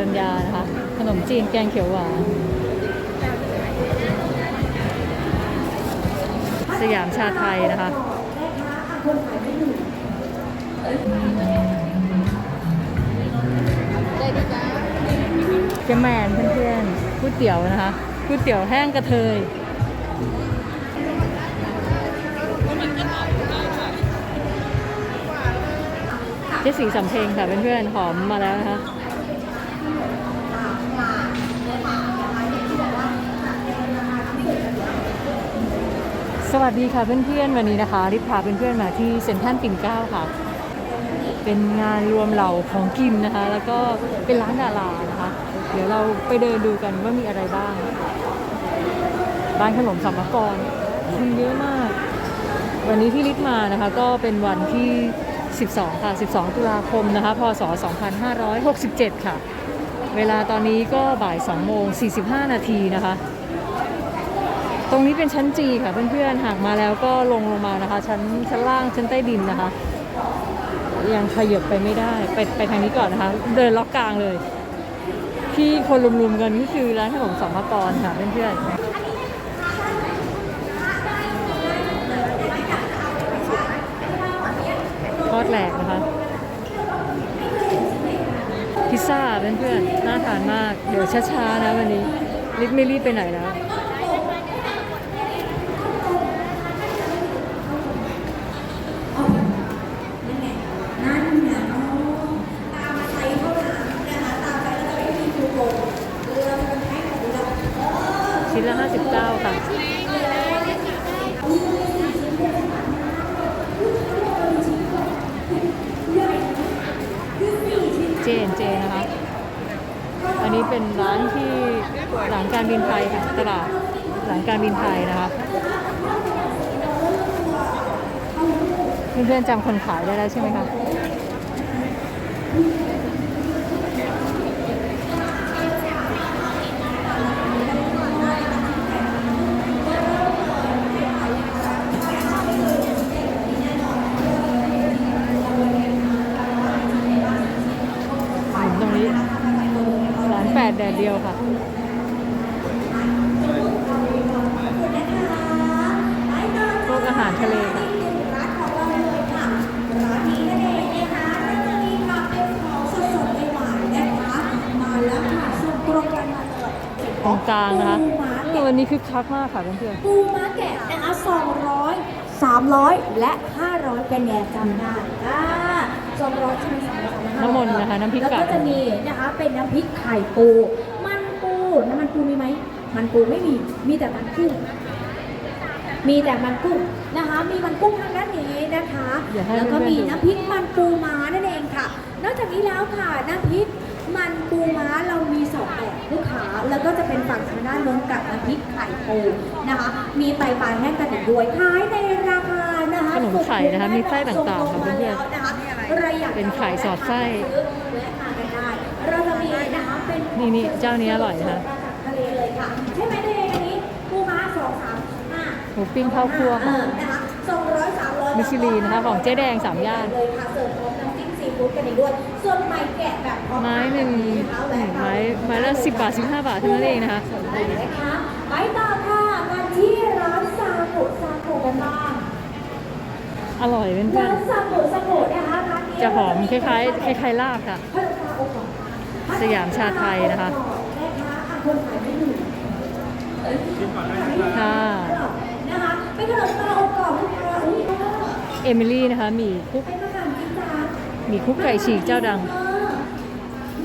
รัญญานะคะ ขนมจีนแกงเขียวหวาน สยามชาไทยนะคะแม่ค้าอะคนขายไม่อยู่เจแมนเพื่อนๆก๋วยเตี๋ยวนะคะก๋วยเตี๋ยวแห้งกระเทยเจสีสำเพ็งค่ะเพื่อนๆหอมมาแล้วนะคะ สวัสดีค่ะเพื่อนๆวันนี้นะคะ ริบพาเพื่อนๆมาที่เซ็นทรัลปิ่นเกล้าค่ะ เป็นงานรวมเหล่าของกินนะคะ แล้วก็เป็นร้านดารานะคะ เดี๋ยวเราไปเดินดูกันว่ามีอะไรบ้างร้านขนมสัมภากรคนเยอะมาก วันนี้ที่ลิศมานะคะ ก็เป็นวันที่ 12 ค่ะ 12 ตุลาคมนะคะ พศ 2567 ค่ะ เวลาตอนนี้ก็บ่าย 2 โมง 45 นาทีนะคะ ตรงนี้เป็นชั้นจีค่ะเพื่อนๆหากมาแล้วก็ลงลงมานะคะ ชั้นชั้นล่างชั้นใต้ดินนะคะ ยังขยับไปไม่ได้ไปไปทางนี้ก่อนนะคะ เดินล็อกกลางเลย ที่คนรุมๆกันก็คือร้านขนมสัมภากรค่ะเพื่อนๆทอดแหลกนะคะ พิซซ่าเพื่อนๆน่าทานมาก เดี๋ยวช้าๆนะวันนี้รีบไม่รีบไปไหนแล้ว นั่นไงอ๋อตามไซส์เท่านั้นนะคะตามไซส์แล้วจะไม่มีคูโกนเรือจะเป็นแพ็คของเรา ชิ้นละ 59 ค่ะเจนเจนะคะ อันนี้เป็นร้านที่หลังการบินไทยค่ะตลาดหลังการบินไทยนะคะเพื่อนๆจำคนขายได้แล้วใช่ไหมคะ ตรงนี้ร้านแปดแดดเดียวค่ะ พวกอาหารทะเลค่ะ ร้านของเราเลยค่ะ ร้านนี้นั่นเองนะคะร้านนี้ค่ะเป็นของสดๆใหม่ๆนะคะ มาแล้วค่ะส่งตรงกันมาเลย ตรงกลางนะคะ ปูม้า เออแกะวันนี้คึกคักมากค่ะเพื่อนปูม้าแกะนะคะ200 300 และ 500เป็นแง่จำได้อ่า200ใช่ไหม300ๆน้ำมนต์นะคะน้ำพริกแล้วไก่ก็จะมีนะคะเป็นน้ำพริกไข่ปู มันปูน้ำมันปูมีไหม มันปูไม่มี มีแต่มันกุ้ง มีแต่มันกุ้งนะคะ มีมันกุ้งทางด้านนี้นะคะ เดี๋ยวให้แล้วก็เพื่อนๆมีดู น้ำพริกมันปูม้านั่นเองค่ะ นอกจากนี้แล้วค่ะน้ำพริก มันปูม้าเรามีสองแบบลูกค้า แล้วก็จะเป็นฝั่งทางด้านโน้นกับน้ำพริกไข่ปูนะคะ มีไตปลายแห้งกันอีกด้วยขายในราคานะคะขนมไข่นะคะมีไส้ต่างๆค่ะเพื่อนๆนะคะใครอยากจะเป็นไข่สอดไส้แวะมากันได้เราจะมีนะคะเป็นนี่นี่เจ้านี้อร่อยนะคะทะเลเลยค่ะใช่ไหมทะเลอันนี้ปูม้าสองสามห้าหมูปิ้งข้าวคั่วเอค่ะอนะคะสองร้อยสามร้อยมิชลินนะคะของเจ๊แดงสามย่านเลยค่ะเสิร์ฟพร้อม น้ำจิ้มซีฟู้ดกันอีกด้วย ส่วนใหม่แกะแบบพร้อไม้หนึ่งหนึ่งไม้ไม้ละสิบบาทสิบห้าบาทเท่านั้นเองนะคะได้นะคะไปต่อค่ะมาที่ร้านซากุซากุกันบ้างอร่อยเพื่อร้านนซากุซากุนะคะร้านนี้ๆจะหอมคล้ายๆคล้ายๆลาบค่ะขนมปลาอบกรอบสยามชาไทยนะคะแม่ค้าอะคนขายไม่อยู่ค่ะนะคะเป็นขนมปลาอบกรอบลูกค้าอุ้ยเอมิลี่นะคะหมีคุก มีคุกไก่ฉีกเจ้าดัง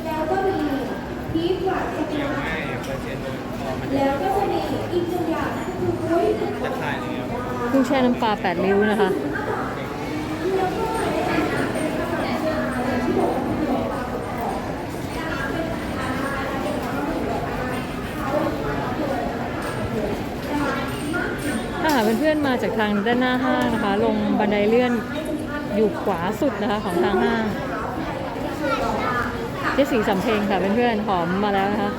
แล้วก็มีพีชหวานช็อกโกแลตแล้วก็จะมีอีกหนึ่งอย่างนั่นคือกุ้ยกุ้งแช่น้ำปลาแปดริ้วนะคะถ้าหากเพื่อนๆมาจากทางด้านหน้าห้างนะคะ ลงบันไดเลื่อน อยู่ขวาสุดนะคะของทางห้าง เจสีสำเพ็งค่ะเพื่อนๆหอมมาแล้วนะคะ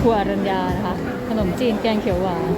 ครัวรัญญานะคะ ขนมจีนแกงเขียวหวาน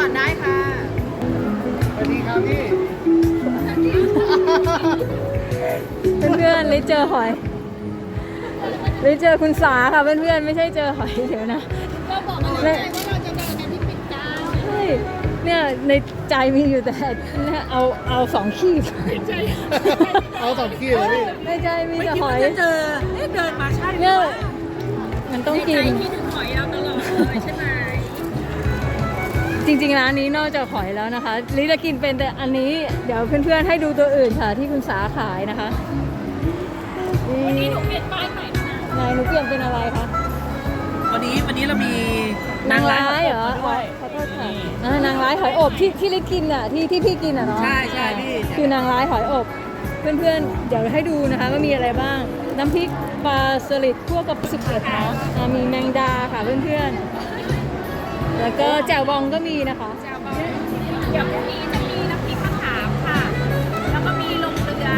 ก่อนได้ค่ะสวัสดีครับพี่เพื่อนๆเลยเจอหอยเลยเจอคุณสาค่ะเพื่อนๆไม่ใช่เจอหอยเดี๋ยวนะก็บอกกันแล้วไงว่าเราจะเจอกันที่ปิ่นเกล้าใช่เนี่ยในใจมีอยู่แต่เนี่ยเอาเอาสองขีดเอาสองขีดเลยพี่ในใจมีแต่หอยจะเจอเนี่ยเดินมาใช่ไหมเนี่ยมันต้องกินคิดถึงหอยเราตลอดเลยใช่ไหม จริงๆร้านนี้นอกจากหอยแล้วนะคะลิจะกินเป็นแต่อันนี้เดี๋ยวเพื่อนๆให้ดูตัวอื่นค่ะ ที่คุณสาขายนะคะวันนี้หนูเปลี่ยนป้ายใหม่แล้วนะนายหนูเปลี่ยนเป็นอะไรคะวันนี้วันนี้เรามีนางร้ายเหรอมาด้วยขอโทษค่ะอ่านางร้ายหอยอบที่ที่ลิกินอะที่ที่พี่กินอะเนาะใช่ใช่พี่คือนางร้ายหอยอบ เพื่อนๆเดี๋ยวให้ดูนะคะว่ามีอะไรบ้าง น้ำพริกปลาสลิดคั่วกับสิบเอ็ดเนาะอ่ามีแมงดาค่ะเพื่อนๆ แล้วก็แจ่วบองก็มีนะคะเดี๋ยวพรุ่งนี้จะมีน้ำพริกมะขามค่ะ แล้วก็มีลงเรือ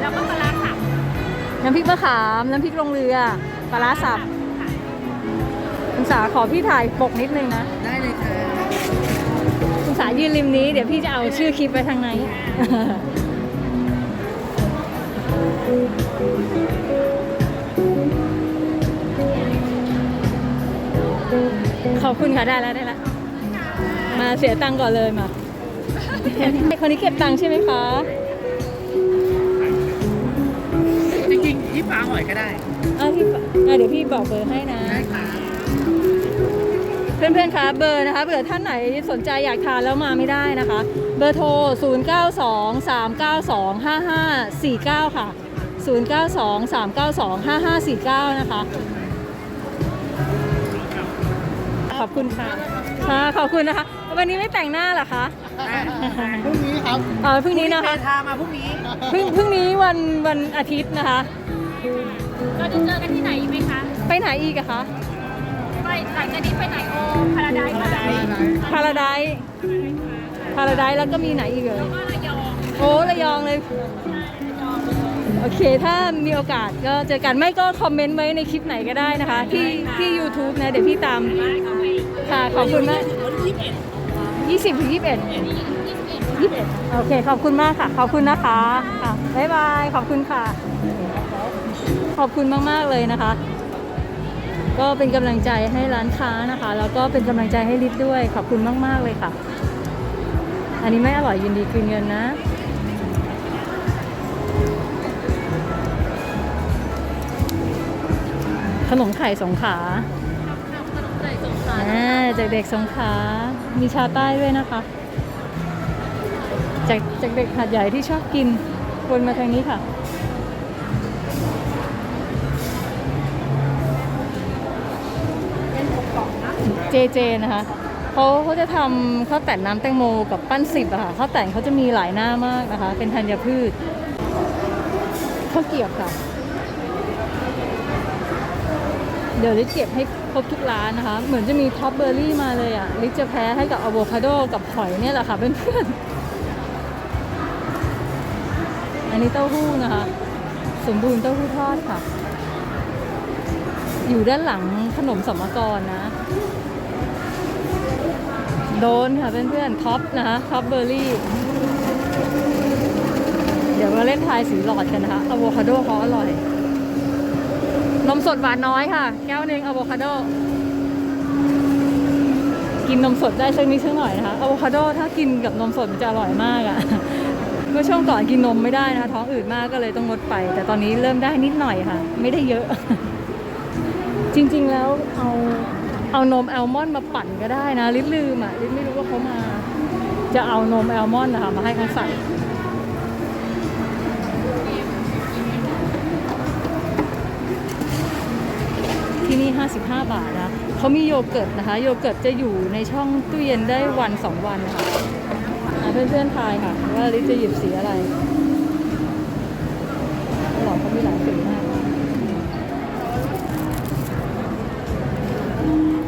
แล้วก็ปลาร้าสับน้ำพริกมะขาม น้ำพริกลงเรือ ปลาร้าสับคุณสาขอพี่ถ่ายปกนิดนึงนะ ได้เลยค่ะคุณสายืนริมนี้ เดี๋ยวพี่จะเอาชื่อคลิปไปทางไหนข อบคุณค่ะได้แล้วได้แล้วมาเสียตังค์ก่อนเลยมาคนนี้เก็บตังค์ใช่ไหมคะจริงๆที่ฟ้าหอยก็ได้อะพี่อะเดี๋ยวพี่บอกเบอร์ให้นะ ได้ค่ะเพื่อนๆ คะเบอร์นะคะเผื่อท่านไหนสนใจอยากทานแล้วมาไม่ได้นะคะ เบอร์โทร 0 9 2 3 9 2 5 5 4 9 ค่ะ 0 9 2 3 9 2 5 5 4 9 นะคะ ขอบคุณค่ะค่ะขอบคุณนะคะ วันนี้ไม่แต่งหน้าเหรอคะพรุ่งนี้ครับอ๋อพรุ่งนี้นะคะเมทามาพรุ่งนี้พรุ่งพรุ่งนี้วันวันอาทิตย์นะคะเราจะเจอกันที่ไหนอีกไหมคะ ไปไหนอีกอะคะไปหลังจากนี้ไปไหนโอพาราไดซ์ค่ะพาราไดพาราไดแล้วก็มีไหนอีกเอ่ยก็ระยองโอ้ระยองเลย โอเค ถ้ามีโอกาสก็เจอกันไม่ก็คอมเมนต์ไว้ในคลิปไหนก็ได้นะคะ ที่ที่ YouTube นะ เดี๋ยวพี่ตาม ค่ะ ขอบคุณมาก 20ถึง21 21 โอเค ขอบคุณมากค่ะ ขอบคุณนะคะค่ะบ๊ายบาย ขอบคุณค่ะ ขอบคุณมาก ๆ เลยนะคะ ก็เป็นกำลังใจให้ร้านค้านะคะ แล้วก็เป็นกำลังใจให้ลิศด้วย ขอบคุณมาก ๆ เลยค่ะ อันนี้ไม่อร่อยยินดีคืนเงินนะ ขนมไข่สงขลาอ่าจากเด็กสงขลามีชาใต้ด้วยนะคะ จากจากเด็กหัดใหญ่ที่ชอบกินวนมาทางนี้ค่ะเจเจนะคะเขาเขาจะทำข้าวแต่นน้ำแตงโมกับปั้นสิบอะค่ะข้าวแต่นเขาจะมีหลายหน้ามากนะคะ เป็นธัญพืชข้าวเกรียบค่ะ เดี๋ยวลิศเก็บให้ครบทุกร้านนะคะ เหมือนจะมีท็อปเบอร์รี่มาเลยอะลิศจะแพ้ให้กับอะโวคาโดกับหอยเนี่ยแหละค่ะเพื่อนๆ อันนี้เต้าหู้นะคะ สมบูรณ์เต้าหู้ทอดค่ะ อยู่ด้านหลังขนมสมกรนะ โดนค่ะเพื่อนๆ ท็อปนะคะท็อปเบอร์รี่เดี๋ยวมาเล่นทายสีหลอดกันนะคะอะโวคาโดเขาอร่อย นมสดหวานน้อยค่ะ แก้วหนึ่งอะโวคาโด กินนมสดได้สักนิดสักหน่อยนะคะอะโวคาโดถ้ากินกับนมสดมันจะอร่อยมากอะเมื่อช่วงก่อนกินนมไม่ได้นะคะ ท้องอืดมากก็เลยต้องงดไป แต่ตอนนี้เริ่มได้นิดหน่อยค่ะ ไม่ได้เยอะ จริงๆแล้วเอาเอานมแอลมอนด์มาปั่นก็ได้นะลิศลืมอะลิศไม่รู้ว่าเขามา จะเอานมแอลมอนด์นะคะมาให้เขาใส่ 55 บาทนะเขามีโยเกิร์ตนะคะ โยเกิร์ตจะอยู่ในช่องตู้เย็นได้วัน 2 วันนะคะอะเพื่อนๆทายค่ะ ว่าลิซจะหยิบสีอะไรหลอดเขามีหลายสีมาก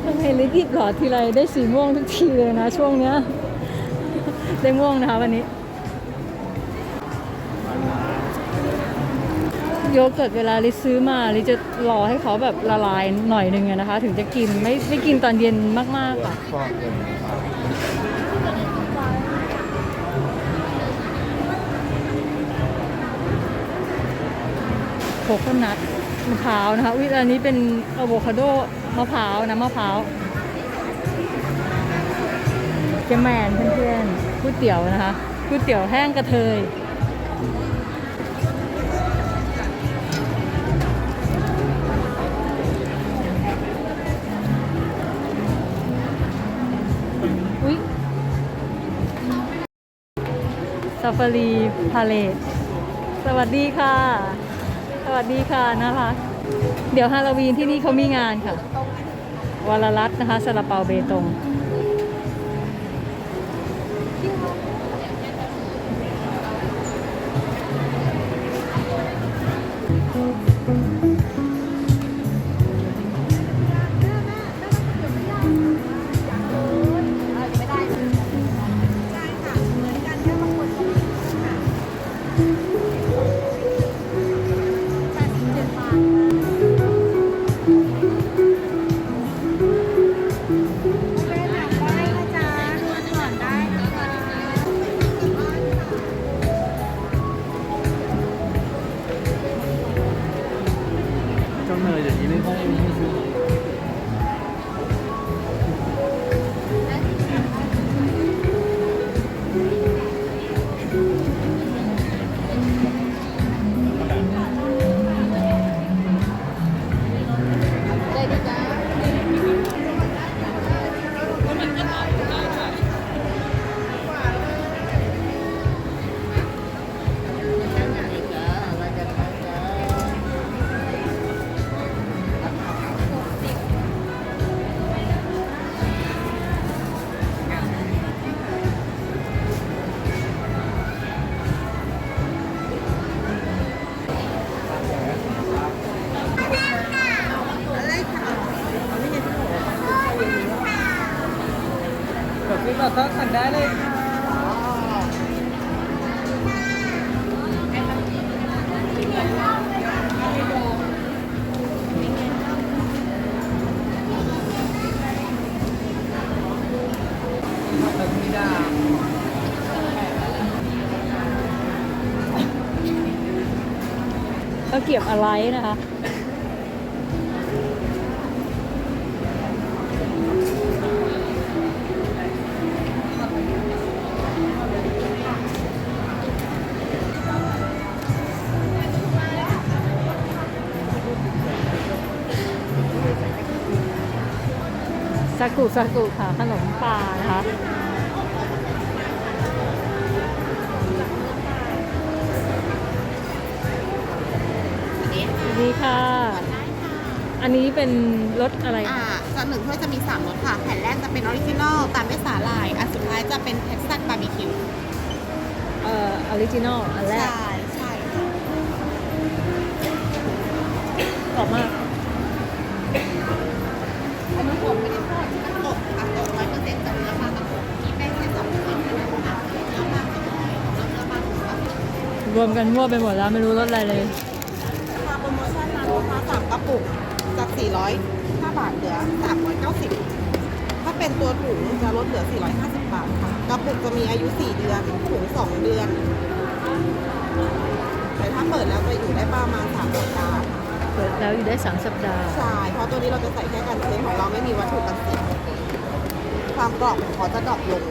ทำไมลิซหยิบหลอดทีไรได้สีม่วงทุกทีเลยนะช่วงเนี้ย ได้ม่วงนะคะวันนี้ โยเกิร์ตเวลาลิซื้อมาลิจะรอให้เขาแบบละลายหน่อยหนึงนะคะ ถึงจะกินไม่ไม่กินตอนเย็นมากๆค่ะชอบเลยโคโคนัทมะพร้าวนะคะอุ้ยอันนี้เป็นอะโวคาโดมะพร้าวนะมะพร้าวเจแมนเพื่อนๆก๋วยเตี๋ยวนะคะก๋วยเตี๋ยวแห้งกระเทยาฟารีพาเลตสวัสดีค่ะ สวัสดีค่ะนะคะเดี๋ยวฮาโลวีนที่นี่เขามีงานค่ะวลรัตนะคะซาลาเปาเบตงเ Oh my God. แบบนี้แบบต้องสั่งได้เลยค่ะข้าวเกรียบอะไรนะคะ กุซากุค่ะ ขนมปลานะคะสวัสดีค่ะ อันนี้เป็นรสอะไรอ่าส่วนหนึ่งถ้วยจะมี 3รสค่ะ แผ่นแรกจะเป็นออริจินอลตามด้วยสาหร่าย อันสุดท้ายจะเป็นเท็กซัสบาร์บีคิว เอ่อออริจินอลอันแรใช่กใช่ค่ะออกมาก ร้อยเปอร์เซ็นต์จากเนื้อปลากระพงที่แป้งแค่สองชิ้นนะคะเนื้อปลากระพงแล้วเนื้อปลาถูกค่ะรวมกันมั่วไปหมดแล้วไม่รู้รสอะไรเลยมาโปรโมชั่นร้านลูกค้าสามกระปุกจาก405บาทเหลือ390 ถ้าเป็นตัวถุงจะลดเหลือ 450 บาทค่ะกระปุกจะมีอายุ 4 เดือนถุง 2 เดือน แต่ถ้าเปิดแล้วจะอยู่ได้ประมาณ 3 สัปดาห์ค่ะเปิดแล้วอยู่ได้ 3 สัปดาห์ ใช่ เพราะตัวนี้เราจะใส่แค่กันเชื้อของเราไม่มีวัตถุกันเสีย ความกรอบของเขาจะดรอปลง135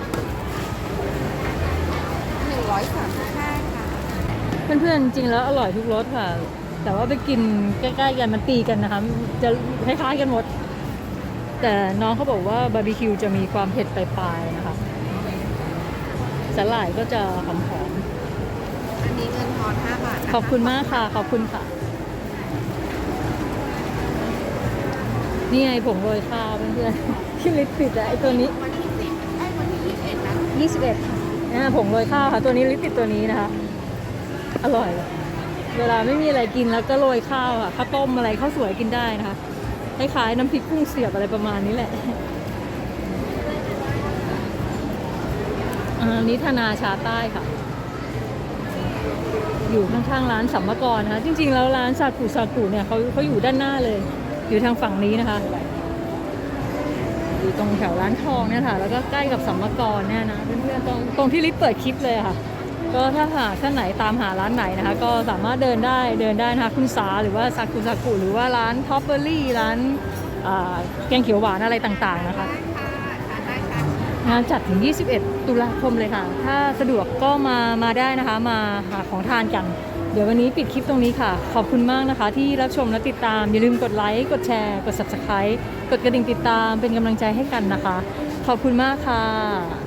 ค่ะ เพื่อนๆจริงๆแล้วอร่อยทุกรสค่ะ แต่ว่าไปกินใกล้ๆกันมันตีกันนะคะ จะคล้ายๆกันหมด แต่น้องเขาบอกว่าบาร์บีคิวจะมีความเผ็ดปลายๆนะคะสาหร่ายก็จะหอมอันนี้เงินทอน5บาทๆนะะขอบคุณมากค่ะ ขอบคุณค่ะ นี่ไงผงโรยข้าวเพื่อนๆ ที่ลิปติดอะไอตัวนี้วันที่สิบไอ้ยวันที่ยี่สิบเอ็ดนะ21นะผงโรยข้าวค่ะ ตัวนี้ลิปติดตัวนี้นะคะ อร่อย เวลาไม่มีอะไรกินแล้วก็โรยข้าวอะข้าวต้มอะไรข้าวสวยกินได้นะคะคล้ายๆน้ำพริกกุ้งเสียบอะไรประมาณนี้แหละอันนี้ธนาชาใต้ค่ะ อยู่ข้างๆร้านสัมมกรนะคะจริงๆ แล้วร้านซากุซากุเนี่ยเขาเขาอยู่ด้านหน้าเลย อยู่ทางฝั่งนี้นะคะ อยู่ตรงแถวร้านทองเนี่ยค่ะ แล้วก็ใกล้กับสัมมกรเนี่ยนะเพื่อนๆตรงตรงที่ลิฟต์เปิดคลิปเลยค่ะ ก็ถ้าหาท่านไหนตามหาร้านไหนนะคะ ก็สามารถเดินได้เดินได้นะคะคุณสาหรือว่าซากุซากุหรือว่าร้านท็อปเบอรี่ร้านแกงเขียวหวานอะไรต่างๆนะคะงานจัดถึง 21 ตุลาคมเลยค่ะ ถ้าสะดวกก็มามาได้นะคะ มาหาของทานกัน ดี๋ยววันนี้ปิดคลิปตรงนี้ค่ะ ขอบคุณมากนะคะ ที่รับชมและติดตาม อย่าลืมกดไลค์ กดแชร์ กด subscribe กดกระดิ่งติดตามเป็นกำลังใจให้กันนะคะ ขอบคุณมากค่ะ